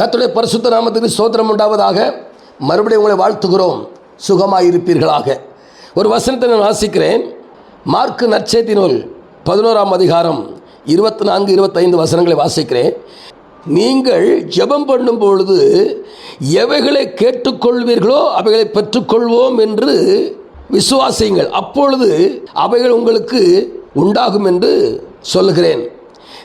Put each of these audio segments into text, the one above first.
கத்துடைய பரிசுத்த நாமத்துக்கு ஸ்தோத்திரம் உண்டாவதாக. மறுபடியும் உங்களை வாழ்த்துகிறோம். சுகமாக இருப்பீர்களாக ஒரு வசனத்தை நான் வாசிக்கிறேன். மார்க்கு நற்செய்தி நூல் பதினோராம் அதிகாரம் இருபத்தி நான்கு இருபத்தைந்து வசனங்களை வாசிக்கிறேன். நீங்கள் ஜெபம் பண்ணும் பொழுது எவைகளை கேட்டுக்கொள்வீர்களோ அவைகளை பெற்றுக்கொள்வோம் என்று விசுவாசியுங்கள். அப்பொழுது அவைகள் உங்களுக்கு உண்டாகும் என்று சொல்லுகிறேன்.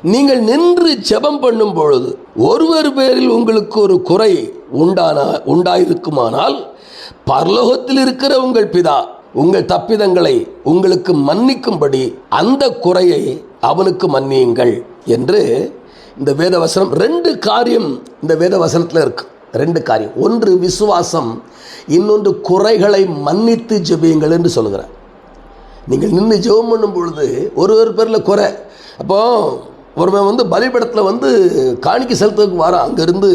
நீங்கள் நின்று ஜெபம் பண்ணும் பொழுது ஒருவர் பேரில் உங்களுக்கு ஒரு குறை உண்டானா உண்டாயிருக்குமானால் பரலோகத்தில் இருக்கிற உங்கள் பிதா உங்கள் தப்பிதங்களை உங்களுக்கு மன்னிக்கும்படி அந்த குறையை அவனுக்கு மன்னியுங்கள் என்று இந்த வேத வசனம் ரெண்டு காரியம் இந்த வேத வசனத்தில் இருக்கு. ரெண்டு காரியம். ஒன்று விசுவாசம் இன்னொன்று குறைகளை மன்னித்து ஜெபியுங்கள் என்று சொல்கிறார் நீங்கள் நின்று ஜெபம் பண்ணும் பொழுது ஒரு ஒரு பேரில் குறை. அப்போ ஒருவன் வந்து பலிபடத்தில் வந்து காணிக்கை செலுத்துறதுக்கு வரான் அங்கேருந்து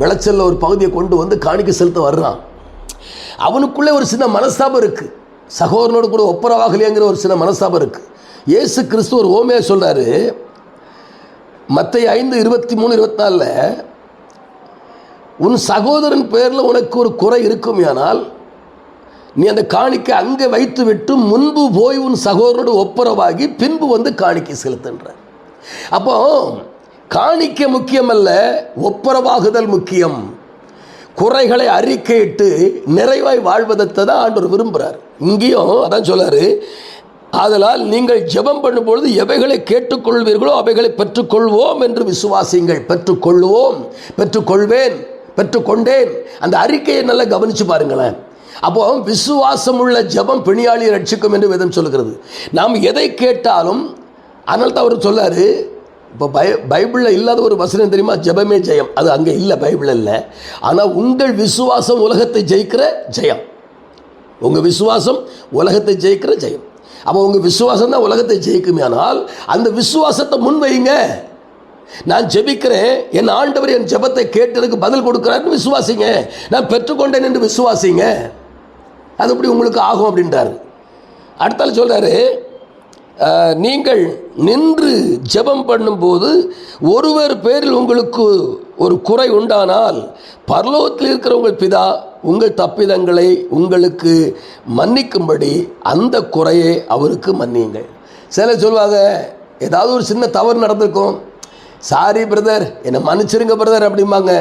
விளைச்சலில் ஒரு பகுதியை கொண்டு வந்து காணிக்கை செலுத்த வர்றான். அவனுக்குள்ளே ஒரு சின்ன மனஸ்தாபம் இருக்குது சகோதரனோடு கூட ஒப்புரவாகலையேங்கிற ஒரு சின்ன மனஸ்தாபம் இருக்குது ஏசு கிறிஸ்து ஒரு ஓமையை சொல்கிறாரு மற்ற ஐந்து இருபத்தி மூணு இருபத்தி நாலில் உன் சகோதரன் பேரில் உனக்கு ஒரு குறை இருக்கும் ஆனால் நீ அந்த காணிக்கை அங்கே வைத்து விட்டு முன்பு போய் உன் சகோதரனோடு ஒப்புரவாகி பின்பு வந்து காணிக்கை செலுத்துன்ற. அப்போ காணிக்க முக்கியமல்ல ஒப்புரவாகுதல் முக்கியம். குறைகளை அறிக்கையிட்டு நிறைவாய் வாழ்வதத்தை தான் ஆண்டவர் விரும்புகிறார் இங்கேயும் அதான் சொல்லாரு ஆதலால் நீங்கள் ஜெபம் பண்ணும்பொழுது எவைகளை கேட்டுக்கொள்வீர்களோ அவைகளை பெற்றுக்கொள்வோம் என்று விசுவாசிங்கள் பெற்றுக்கொள்வோம் பெற்றுக்கொள்வேன் பெற்றுக்கொண்டேன். அந்த அறிக்கையை நல்லா கவனித்து பாருங்களேன். அப்போ விசுவாசம் உள்ள ஜெபம் பிணியாளியை ரட்சிக்கும் என்று விதம் சொல்கிறது நாம் எதை கேட்டாலும் அதனால தான் அவர் சொல்லார் இப்போ பை பைபிளில் இல்லாத ஒரு வசனம் தெரியுமா? ஜெபமே ஜெயம். அது அங்கே இல்லை பைபிளில் இல்லை. ஆனால் உங்கள் விசுவாசம் உலகத்தை ஜெயிக்கிற ஜெயம். உங்கள் விசுவாசம் உலகத்தை ஜெயிக்கிற ஜெயம். அப்போ உங்கள் விசுவாசம் தான் உலகத்தை ஜெயிக்குமே. ஆனால் அந்த விசுவாசத்தை முன்வையுங்க நான் ஜெபிக்கிறேன். என் ஆண்டவர் என் ஜெபத்தை கேட்டதுக்கு பதில் கொடுக்குறாருன்னு விசுவாசிங்க. நான் பெற்றுக்கொண்டேன் என்று விசுவாசிங்க. அது எப்படி உங்களுக்கு ஆகும் அப்படின்றாரு. அடுத்தால சொல்கிறாரு நீங்கள் நின்று ஜெபம் பண்ணும்போது ஒருவர் பேரில் உங்களுக்கு ஒரு குறை உண்டானால் பரலோகத்தில் இருக்கிற உங்கள் பிதா உங்கள் தப்பிதங்களை உங்களுக்கு மன்னிக்கும்படி அந்த குறையை அவருக்கு மன்னியுங்கள். சில சொல்லுவாங்க ஏதாவது ஒரு சின்ன தவறு நடந்திருக்கும். சாரி பிரதர் என்னை மன்னிச்சிருங்க பிரதர் அப்படிம்பாங்க.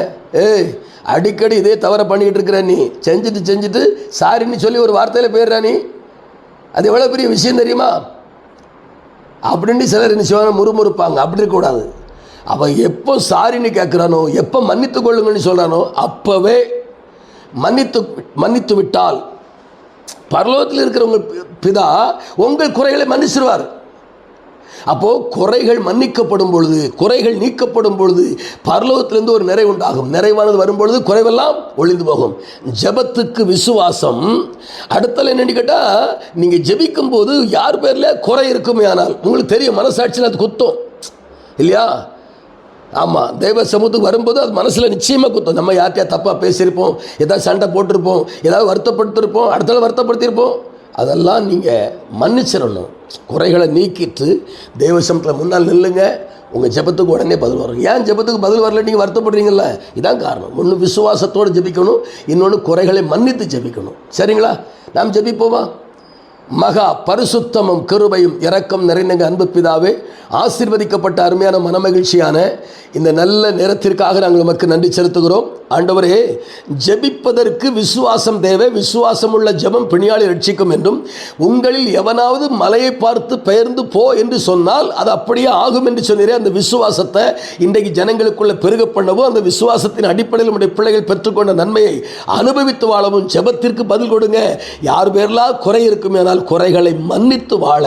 ஏய் அடிக்கடி இதே தவறை பண்ணிக்கிட்டு இருக்கிற நீ. செஞ்சுட்டு செஞ்சுட்டு சாரின்னு சொல்லி ஒரு வார்த்தையில் போயிடுறா நீ. அது எவ்வளோ பெரிய விஷயம் தெரியுமா? அப்படின்னு சிலர் என்ன செய்வாங்க? முறுமுறுப்பாங்க. அப்படி இருக்கக்கூடாது. அவன் எப்போ சாரின்னு கேட்குறானோ எப்போ மன்னித்து கொள்ளுங்கன்னு சொல்கிறானோ அப்போவே மன்னித்து மன்னித்து விட்டால் பரலோகத்தில் இருக்கிறவங்க பிதா உங்கள் குறைகளை மன்னிச்சிருவார். அப்போது குறைகள் மன்னிக்கப்படும் பொழுது குறைகள் நீக்கப்படும் பொழுது பரலோகத்திலிருந்து ஒரு நிறைவு உண்டாகும். நிறைவானது வரும் பொழுது குறைவெல்லாம் ஒளிந்து போகும். ஜெபத்துக்கு விசுவாசம். அடுத்தல என்னன்னு கேட்டால் நீங்கள் ஜெபிக்கும் போது யார் பேரில் குறை இருக்குமே ஆனால் உங்களுக்கு தெரியும் மனசாட்சியில் அது குத்தம். இல்லையா? ஆமாம் தெய்வ சமூகத்துக்கு வரும்போது அது மனசில் நிச்சயமாக குத்தம். நம்ம யார்கிட்டயா தப்பாக பேசியிருப்போம் ஏதாவது சண்டை போட்டிருப்போம் ஏதாவது வருத்தப்படுத்திருப்போம் அடுத்தால வருத்தப்படுத்தியிருப்போம். அதெல்லாம் நீங்கள் மன்னிச்சிடணும். குறைகளை நீக்கிட்டு தேவசமத்தில் முன்னால் நில்லுங்க. உங்கள் ஜெபத்துக்கு உடனே பதில் வரும். ஏன் ஜெபத்துக்கு பதில் வரல? நீங்கள் வருத்தப்படுறீங்களா இதான் காரணம். ஒன்று விசுவாசத்தோடு ஜெபிக்கணும். இன்னொன்று குறைகளை மன்னித்து ஜெபிக்கணும். சரிங்களா? நாம் ஜபிப்போமா? மகா பரிசுத்தமும் கிருபையும் இரக்கம் நிறைந்த அன்பு பிதாவே ஆசிர்வதிக்கப்பட்ட அருமையான மனமகிழ்ச்சியான இந்த நல்ல நேரத்திற்காக நாங்கள் உமக்கு நன்றி செலுத்துகிறோம். ஆண்டவரே ஜெபிப்பதற்கு விசுவாசம் தேவை. விசுவாசம் உள்ள ஜெபம் பிணியாளி ரட்சிக்கும் என்றும் உங்களில் எவனாவது மலையை பார்த்து பெயர்ந்து போ என்று சொன்னால் அது அப்படியே ஆகும் என்று சொன்னீரே அந்த விசுவாசத்தை இன்றைக்கு ஜனங்களுக்குள்ள பெருக பண்ணவும் அந்த விசுவாசத்தின் அடிப்படையில் நம்முடைய பிள்ளைகள் பெற்றுக்கொண்ட நன்மையை அனுபவித்து வாழவும் ஜெபத்திற்கு பதில் கொடுங்க. யார் பேர்லாம் குறை இருக்கும் ஆனால் குறைகளை மன்னித்து வாழ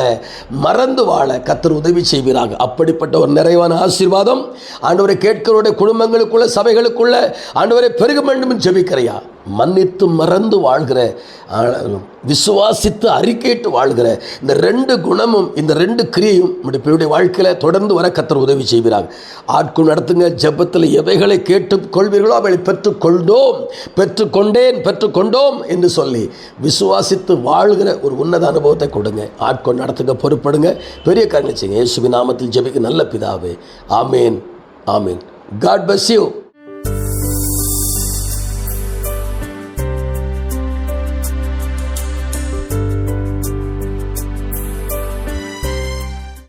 மறந்து வாழ கத்தர் உதவி செய்வீராக. அப்படிப்பட்ட ஒரு நிறைவான ஆசீர்வாதம் ஆண்டவரை கேட்கிறோட குடும்பங்களுக்குள்ள சபைகளுக்குள்ள ஆண்டு பெருக வேண்டும் ஜெபிக்கிறையா? மன்னித்து மறந்து வாழ்கிற விசுவாசித்து அறிக்கையிட்டு வாழ்கிற இந்த ரெண்டு குணமும் இந்த ரெண்டு கிரியையும் நம்முடைய வாழ்க்கையில் தொடர்ந்து வர கத்தர் உதவி செய்கிறாங்க ஆட்கள் நடத்துங்க ஜெபத்தில் எவைகளை கேட்டுக் கொள்வீர்களோ அவைகளை பெற்றுக்கொண்டோம் பெற்றுக்கொண்டேன் பெற்றுக்கொண்டோம் என்று சொல்லி விசுவாசித்து வாழ்கிற ஒரு உன்னத அனுபவத்தை கொடுங்க. ஆட்கள் நடத்துங்க பொறுப்படுங்க. பெரிய காரணம் செய்யுங்க. இயேசுவி நாமத்தில் ஜெபிக்க நல்ல பிதாவே. ஆமேன் ஆமேன். God bless you